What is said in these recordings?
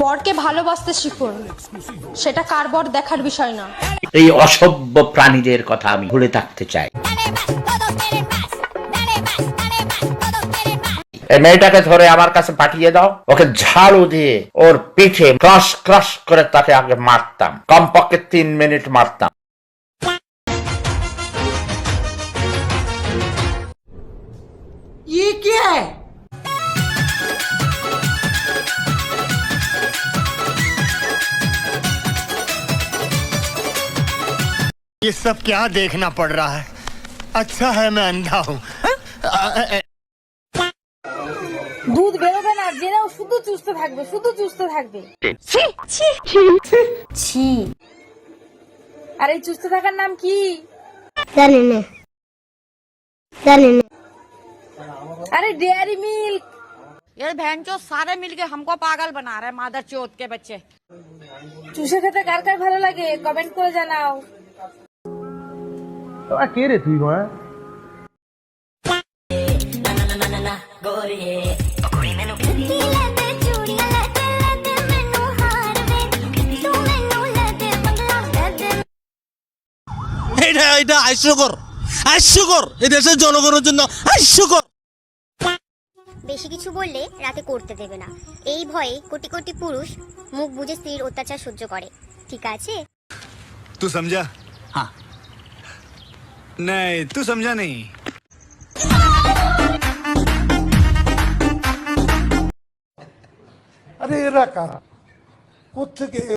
বরকে ভালোবাসতে শিখুন সেটা কার বর দেখার বিষয় না এই অসভ্য প্রাণীদের কথা আমি ভুলে থাকতে চাই এই মেয়েটাকে ধরে আমার কাছে পাঠিয়ে দাও ওকে ঝাড়ু দিয়ে ওর পিঠে ক্রাশ ক্রাশ করে তাকে আগে মারতাম কমপক্ষে তিন মিনিট মারতাম ये क्या है ये सब क्या देखना पड़ रहा है अच्छा है मैं अंधा हूँ দুধ বেরোবে না জেনেও শুধু চুষতে থাকবে শুধু চুষতে থাকবে ছি আর এই চুষতে থাকার নাম কি জানি না জানি না আরে ডেয়ারি মিল্ক ये बहन चो सारे मिलके हमको पागल बना रहे हैं मादर चौथ के बच्चे চুষে খেতে কার কার ভালো লাগে কমেন্ট করে জানাও তোরা কে রে তুই হ্যাঁ? জনগণের জন্য হাস্যকর। বেশি কিছু বললে রাতে করতে দেবে না। এই ভয়ে কোটি কোটি পুরুষ মুখ বুঝে স্ত্রীর অত্যাচার সহ্য করে। ঠিক আছে? তুই সমঝা? হ্যাঁ। नहीं तू समझा नहीं। अरे रखा। कुछ के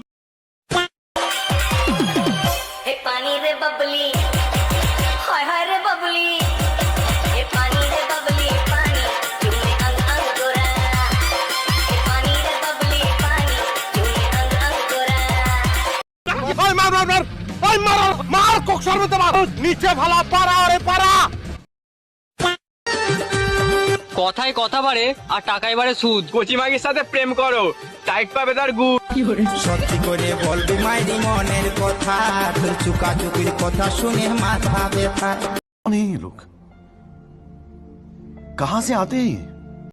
মারবার ওই মারার মার কক্সার মধ্যে মানুষ নিচে ভালা পাড়া আরে পাড়া। কথায় কথা বাড়ে আর টাকায় বাড়ে সুদ। কচিমাগির সাথে প্রেম করো টাইট পাবে তার গুড় সত্যি করে বলবি মাইরি মনের কথা চুকা চুকির কথা শুনে মাথা ব্যথা। লোক। কাহা সে আতে?